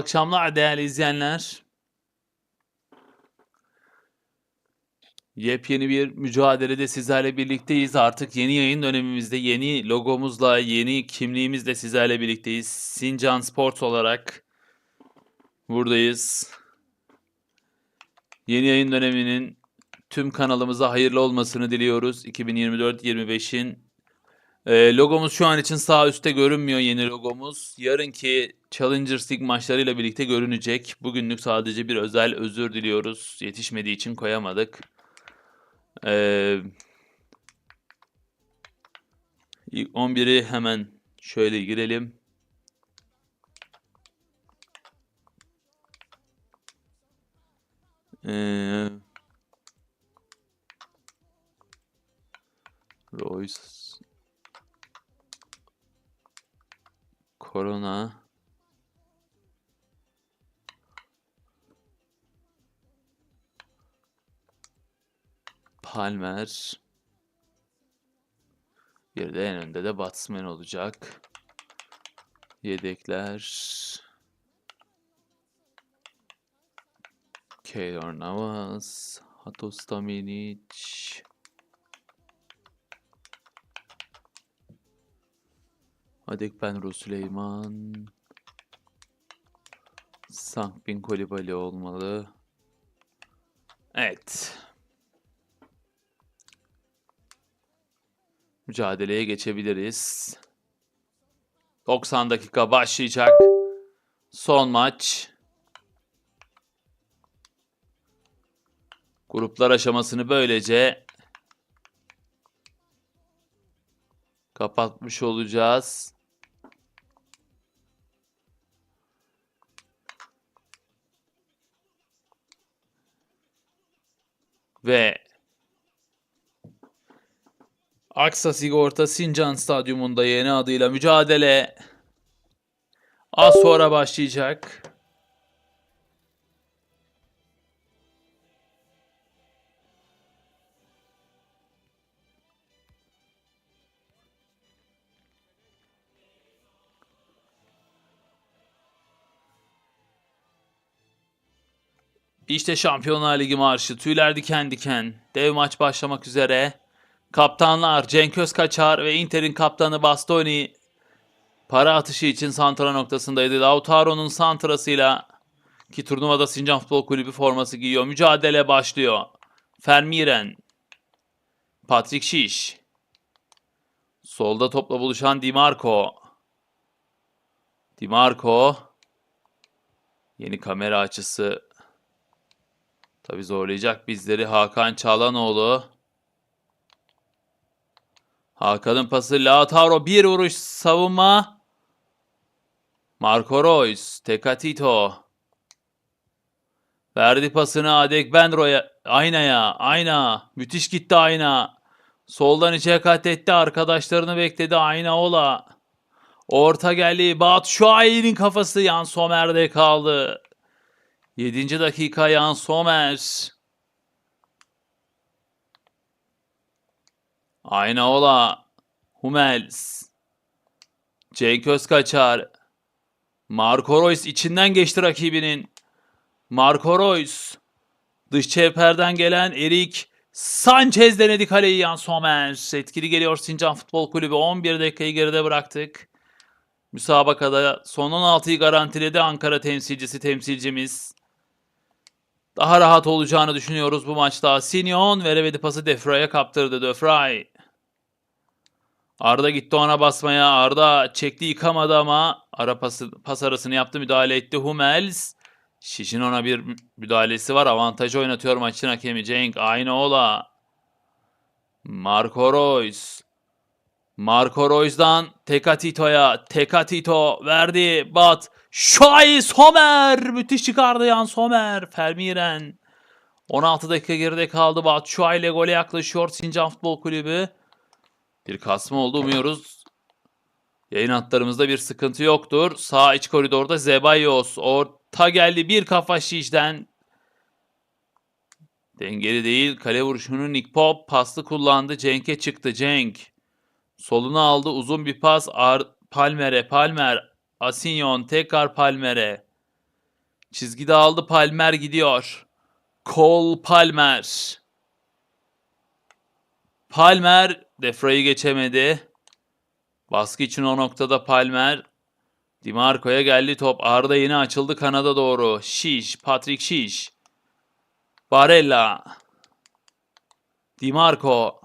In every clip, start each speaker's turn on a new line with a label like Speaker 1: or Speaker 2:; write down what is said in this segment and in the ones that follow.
Speaker 1: akşamlar değerli izleyenler. Yepyeni bir mücadelede sizlerle birlikteyiz. Artık yeni yayın dönemimizde yeni logomuzla, yeni kimliğimizle sizlerle birlikteyiz. Sincan Sports olarak buradayız. Yeni yayın döneminin tüm kanalımıza hayırlı olmasını diliyoruz. 2024-25'in ee, logomuz şu an için sağ üstte görünmüyor yeni logomuz. Yarınki Challengers League maçlarıyla birlikte görünecek. Bugünlük sadece bir özel özür diliyoruz. Yetişmediği için koyamadık. Ee, ilk 11'i hemen şöyle girelim. Ee, Royce Korona. Palmer. Bir de en önde de Batsman olacak. Yedekler. Keylor Navas. Hatos Daminic Adekbenro Süleyman. Sangbin Kolibali olmalı. Evet. Mücadeleye geçebiliriz. 90 dakika başlayacak. Son maç. Gruplar aşamasını böylece kapatmış olacağız. Ve Aksa Sigorta Sincan Stadyumunda yeni adıyla mücadele az sonra başlayacak. İşte Şampiyonlar Ligi marşı. Tüyler diken diken. Dev maç başlamak üzere. Kaptanlar Cenk Özkaçar ve Inter'in kaptanı Bastoni para atışı için santra noktasındaydı. Lautaro'nun santrasıyla ki turnuvada Sincan Futbol Kulübü forması giyiyor. Mücadele başlıyor. Fermiren. Patrick Şiş. Solda topla buluşan Dimarco. Dimarco. Yeni kamera açısı Tabi zorlayacak bizleri Hakan Çalanoğlu. Hakan'ın pası Lautaro bir vuruş savunma. Marco Reus, Tecatito. Verdi pasını Adekbenro'ya. Aynaya, Ayna. Müthiş gitti Ayna. Soldan içe kat etti. Arkadaşlarını bekledi Ayna Ola. Orta geldi. Batu Şuay'ın kafası Yan Somer'de kaldı. 7. dakika Yan Somers. Aynaola. Hummels. Cenk Özkaçar. Marco Reus içinden geçti rakibinin. Marco Reus. Dış çeperden gelen Erik Sanchez denedi kaleyi Yan Somers. Etkili geliyor Sincan Futbol Kulübü. 11 dakikayı geride bıraktık. Müsabakada son 16'yı garantiledi Ankara temsilcisi temsilcimiz. Daha rahat olacağını düşünüyoruz bu maçta. Sinyon veremedi pası Defray'a kaptırdı. Defray. Arda gitti ona basmaya. Arda çekti yıkamadı ama ara pası, pas arasını yaptı müdahale etti. Hummels. Şişin ona bir müdahalesi var. Avantajı oynatıyor maçın hakemi Cenk. Aynoğla. Marco Reus. Marco Reus'dan Tekatito'ya. Tekatito verdi. Bat. Şay Somer müthiş çıkardı Yan Somer. Fermiren 16 dakika geride kaldı. Batu ile gole yaklaşıyor Sincan Futbol Kulübü. Bir kasma oldu umuyoruz. Yayın hatlarımızda bir sıkıntı yoktur. Sağ iç koridorda Zebayos. Orta geldi bir kafa şişten. Dengeli değil. Kale vuruşunu Nick Pop paslı kullandı. Cenk'e çıktı. Cenk. Soluna aldı. Uzun bir pas. Ar Palmer'e. Palmer Asinyon tekrar Palmer'e. Çizgide aldı Palmer gidiyor. Cole Palmer. Palmer Defra'yı geçemedi. Baskı için o noktada Palmer. Dimarco'ya geldi top. Arda yine açıldı kanada doğru. Şiş. Patrick Şiş. Barella. Dimarco.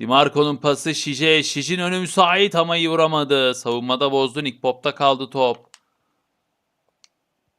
Speaker 1: Dimarco'nun pası Şiş'e. Şiş'in önü müsait ama iyi vuramadı. Savunmada bozdu. Nick Pop'ta kaldı top.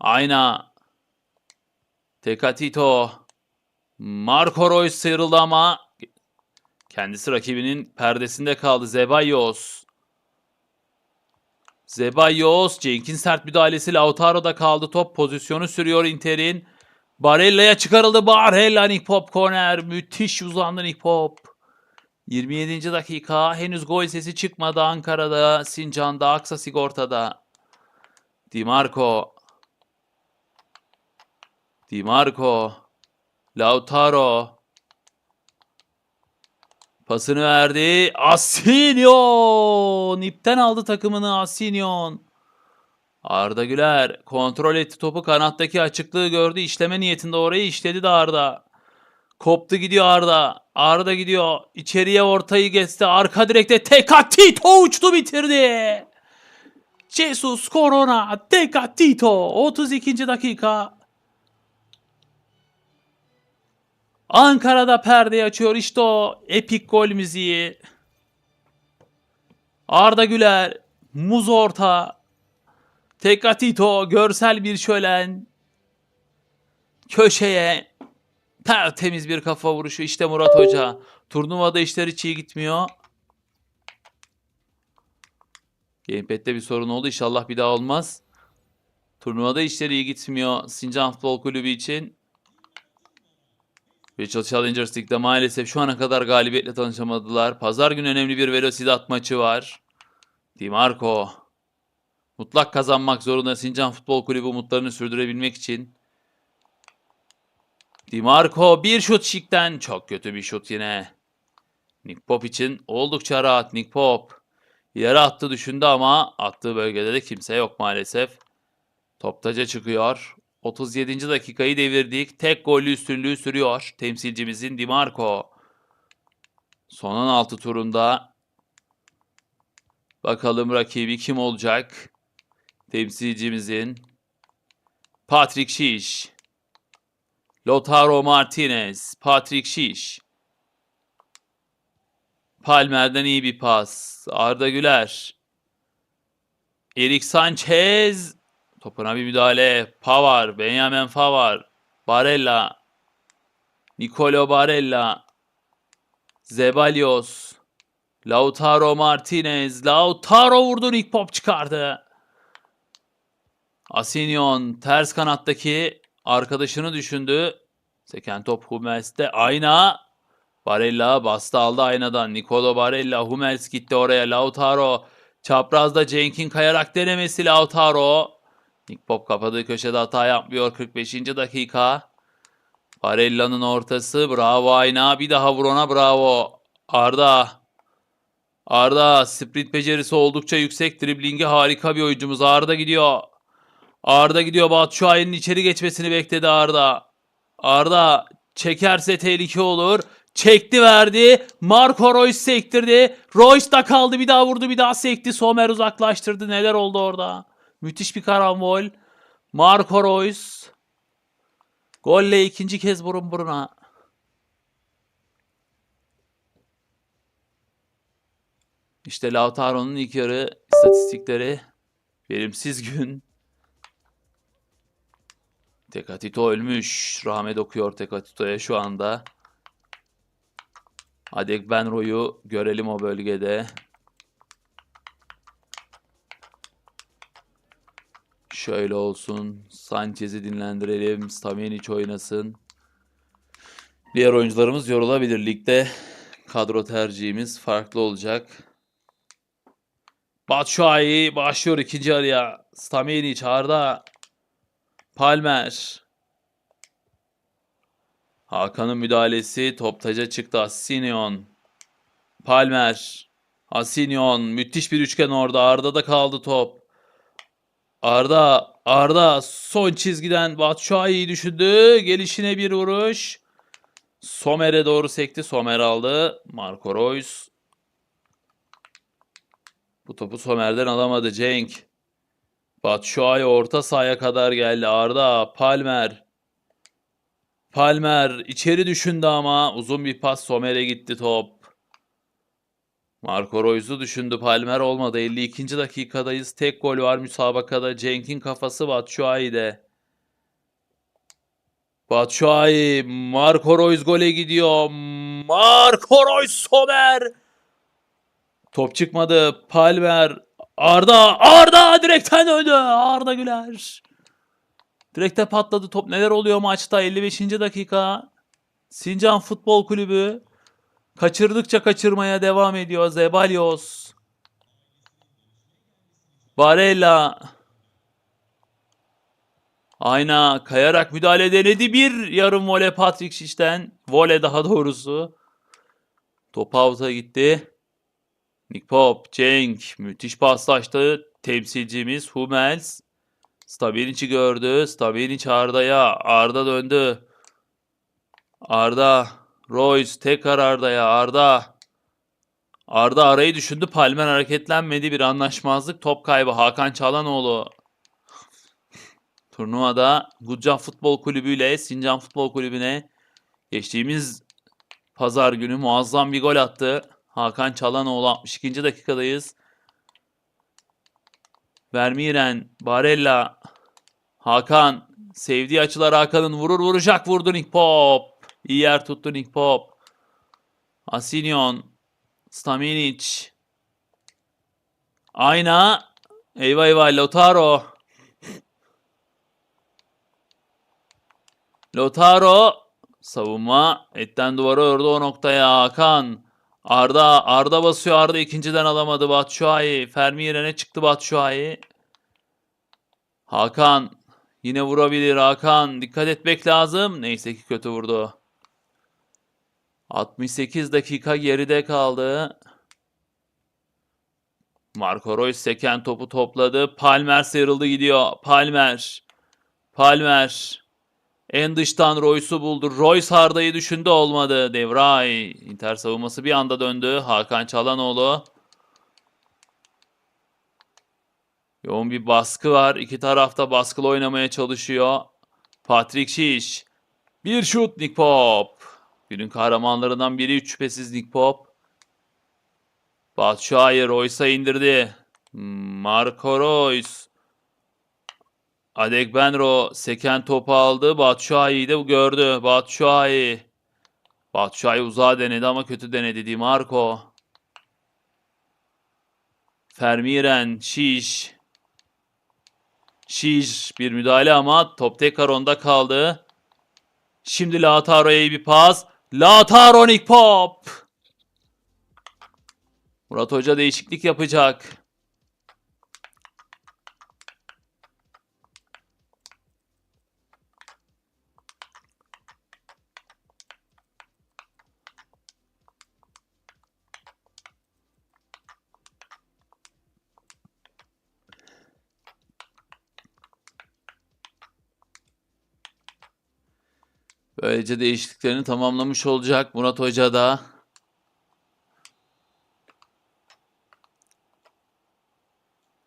Speaker 1: Ayna. Tekatito. Marco Reus sıyrıldı ama kendisi rakibinin perdesinde kaldı. Zeballos. Zeballos. Cenk'in sert müdahalesi Lautaro'da kaldı. Top pozisyonu sürüyor Inter'in. Barella'ya çıkarıldı. Barella Nick Pop korner. Müthiş uzandı Nick Pop. 27. dakika. Henüz gol sesi çıkmadı Ankara'da, Sincan'da, Aksa Sigorta'da. Dimarco. Dimarco. Lautaro. Pasını verdi. Asinyon. İpten aldı takımını Asinyon. Arda Güler kontrol etti topu kanattaki açıklığı gördü. İşleme niyetinde orayı işledi de Arda. Koptu gidiyor Arda. Arda gidiyor. İçeriye ortayı geçti. Arka direkte Tekatito uçtu bitirdi. Jesus Corona Tekatito 32. dakika. Ankara'da perde açıyor. İşte o epik gol müziği. Arda Güler, muz orta. Tekatito, görsel bir şölen. Köşeye. Tertemiz bir kafa vuruşu. İşte Murat Hoca. Turnuvada işler hiç iyi gitmiyor. Gamepad'de bir sorun oldu. İnşallah bir daha olmaz. Turnuvada işler iyi gitmiyor. Sincan Futbol Kulübü için. Virtual Challengers League'de maalesef şu ana kadar galibiyetle tanışamadılar. Pazar günü önemli bir Velocidat maçı var. Dimarco. Mutlak kazanmak zorunda Sincan Futbol Kulübü umutlarını sürdürebilmek için. Dimarco bir şut şikten. Çok kötü bir şut yine. Nick Pop için oldukça rahat Nick Pop. Yere attı düşündü ama attığı bölgede de kimse yok maalesef. Toptaca çıkıyor. 37. dakikayı devirdik. Tek gollü üstünlüğü sürüyor. Temsilcimizin Dimarco. Son 16 turunda bakalım rakibi kim olacak? Temsilcimizin Patrick Şiş. Lotaro Martinez. Patrick Şiş. Palmer'den iyi bir pas. Arda Güler. Erik Sanchez. Topuna bir müdahale. Pavar. Benjamin Pavar. Barella. Nicolo Barella. Zeballos. Lautaro Martinez. Lautaro vurdu. Nick Pop çıkardı. Asinyon ters kanattaki arkadaşını düşündü. Seken top Hummels'te. Ayna. Barella bastı aldı aynadan. Nicolo Barella. Hummels gitti oraya. Lautaro. Çaprazda Cenk'in kayarak denemesi Lautaro. Nick Pop kapadığı köşede hata yapmıyor. 45. dakika. Barella'nın ortası. Bravo Ayna. Bir daha vur ona bravo. Arda. Arda sprint becerisi oldukça yüksek. Driblingi harika bir oyuncumuz. Arda gidiyor. Arda gidiyor. Batshuayi'nin içeri geçmesini bekledi Arda. Arda çekerse tehlike olur. Çekti verdi. Marco Reus sektirdi. Reus da kaldı. Bir daha vurdu. Bir daha sekti. Somer uzaklaştırdı. Neler oldu orada? Müthiş bir karambol. Marco Reus. Golle ikinci kez burun buruna. İşte Lautaro'nun ilk yarı istatistikleri. Verimsiz gün. Tekatito ölmüş. Rahmet okuyor Tekatito'ya şu anda. Hadi Benro'yu görelim o bölgede. Şöyle olsun. Sanchez'i dinlendirelim. Stamenic oynasın. Diğer oyuncularımız yorulabilir. Ligde kadro tercihimiz farklı olacak. Batshuayi başlıyor ikinci yarıya. Stamenic, Arda, Palmer. Hakan'ın müdahalesi toptaca çıktı. Asinyon. Palmer. Asinyon. Müthiş bir üçgen orada. Arda'da kaldı top. Arda, Arda son çizgiden Batshuayi'yi düşündü. Gelişine bir vuruş. Somer'e doğru sekti. Somer aldı. Marco Reus. Bu topu Somer'den alamadı Cenk. Batshuayi orta sahaya kadar geldi. Arda, Palmer. Palmer içeri düşündü ama uzun bir pas Somer'e gitti top. Marco Reus'u düşündü. Palmer olmadı. 52. dakikadayız. Tek gol var müsabakada. Cenk'in kafası Batshuayi'de. Batshuayi, Marco Reus gole gidiyor. Marco Reus Somer. Top çıkmadı. Palmer, Arda, Arda direkten döndü. Arda Güler. Direkte patladı top. Neler oluyor maçta? 55. dakika. Sincan Futbol Kulübü kaçırdıkça kaçırmaya devam ediyor. Zebalyos. Barella. Ayna kayarak müdahale denedi. Bir yarım voley Patrick Şiş'ten. Voley daha doğrusu. Top out'a gitti. Nick Pop, Cenk müthiş paslaştı. Temsilcimiz Hummels. Stabilic'i gördü. Stabilic Arda'ya. Arda döndü. Arda. Royce tekrar Arda'ya. Arda. Arda arayı düşündü. Palmer hareketlenmedi. Bir anlaşmazlık. Top kaybı. Hakan Çalanoğlu. Turnuvada Gudcan Futbol Kulübü ile Sincan Futbol Kulübü'ne geçtiğimiz pazar günü muazzam bir gol attı. Hakan Çalanoğlu 62. dakikadayız. Vermiren, Barella, Hakan. Sevdiği açılar Hakan'ın vurur vuracak vurdu Nick Pop. İyi yer tuttu Nick Pop. Asinyon, Staminic. Ayna. Eyvah eyvah Lotaro. Lotaro. Savunma. Etten duvara ördü o noktaya. Hakan. Arda. Arda basıyor. Arda ikinciden alamadı. Batshuayi. Fermiren'e çıktı Batshuayi. Hakan. Yine vurabilir Hakan. Dikkat etmek lazım. Neyse ki kötü vurdu. 68 dakika geride kaldı. Marco Reus seken topu topladı. Palmer sıyrıldı gidiyor. Palmer. Palmer. En dıştan Royce'u buldu. Royce Arda'yı düşündü olmadı. Devray. Inter savunması bir anda döndü. Hakan Çalanoğlu. Yoğun bir baskı var. İki tarafta baskılı oynamaya çalışıyor. Patrick Şiş. Bir şut Nick Pop. Günün kahramanlarından biri üç şüphesiz Nick Pop. Batshuayi Royce'a indirdi. Marco Royce. Adegbenro seken topu aldı. Batshuayi'yi de gördü. Batshuayi. Batshuayi uzağa denedi ama kötü denedi. Di Marco. Fermiren. Şiş. Şiş bir müdahale ama top tekrar onda kaldı. Şimdi Lautaro'ya iyi bir pas. Lautaro Nick Pop. Murat Hoca değişiklik yapacak. Böylece değişikliklerini tamamlamış olacak Murat Hoca da.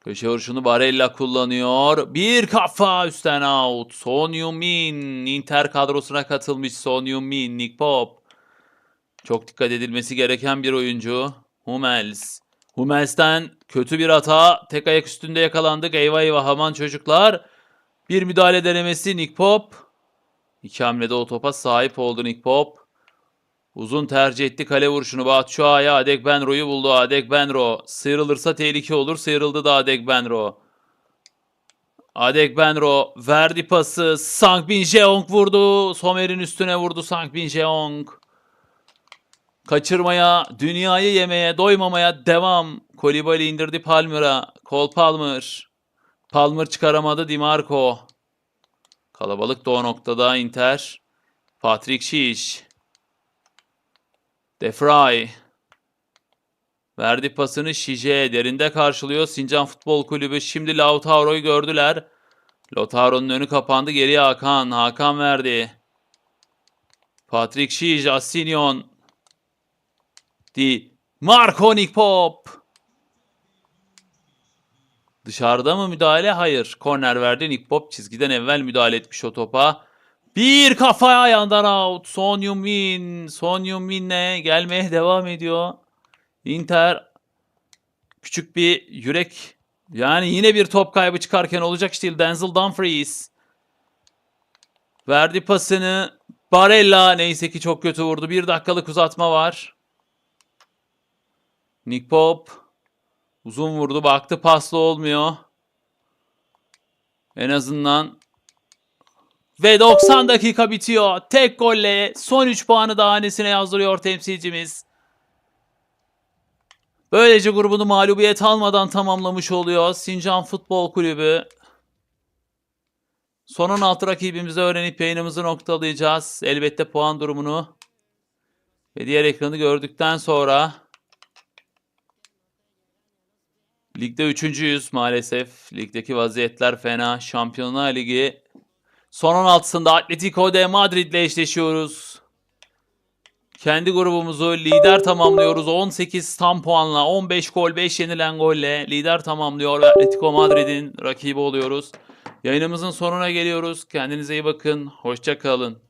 Speaker 1: Köşe vuruşunu Barella kullanıyor. Bir kafa üstten out. Son Heung-min Inter kadrosuna katılmış Son Heung-min, Nick Pop. Çok dikkat edilmesi gereken bir oyuncu. Hummels. Hummels'ten kötü bir hata. Tek ayak üstünde yakalandık. Eyvah eyvah aman çocuklar. Bir müdahale denemesi Nick Pop. İki hamlede o topa sahip oldu Nick Pop. Uzun tercih etti kale vuruşunu. Batshuayi Adegbenro'yu buldu. Adegbenro sıyrılırsa tehlike olur. Sıyrıldı da Adegbenro. Adegbenro verdi pası. Sang Bin Jeong vurdu. Somer'in üstüne vurdu Sang Bin Jeong. Kaçırmaya, dünyayı yemeye, doymamaya devam. Kolibali indirdi Palmer'a. Cole Palmer. Palmer çıkaramadı Di Marco. Kalabalık da o noktada Inter. Patrick Şiş. De Vrij. Verdi pasını Şije'ye derinde karşılıyor Sincan Futbol Kulübü. Şimdi Lautaro'yu gördüler. Lautaro'nun önü kapandı. Geriye Hakan. Hakan verdi. Patrick Şij, Asinyon. Di Marco Nikpop. Dışarıda mı müdahale? Hayır. Korner verdi. Nikpop çizgiden evvel müdahale etmiş o topa. Bir kafa ayağından out. Son Heung-min. Son Heung-min'le gelmeye devam ediyor. Inter küçük bir yürek yani yine bir top kaybı çıkarken olacak iş değil. Denzel Dumfries verdi pasını. Barella neyse ki çok kötü vurdu. Bir dakikalık uzatma var. Nick Pop uzun vurdu. Baktı paslı olmuyor. En azından ve 90 dakika bitiyor. Tek golle son 3 puanı da hanesine yazdırıyor temsilcimiz. Böylece grubunu mağlubiyet almadan tamamlamış oluyor Sincan Futbol Kulübü. Son 16 rakibimizi öğrenip yayınımızı noktalayacağız. Elbette puan durumunu ve diğer ekranı gördükten sonra ligde üçüncüyüz maalesef. Ligdeki vaziyetler fena. Şampiyonlar Ligi son 16'sında Atletico de Madrid ile eşleşiyoruz. Kendi grubumuzu lider tamamlıyoruz. 18 tam puanla 15 gol 5 yenilen golle lider tamamlıyor Atletico Madrid'in rakibi oluyoruz. Yayınımızın sonuna geliyoruz. Kendinize iyi bakın. Hoşça kalın.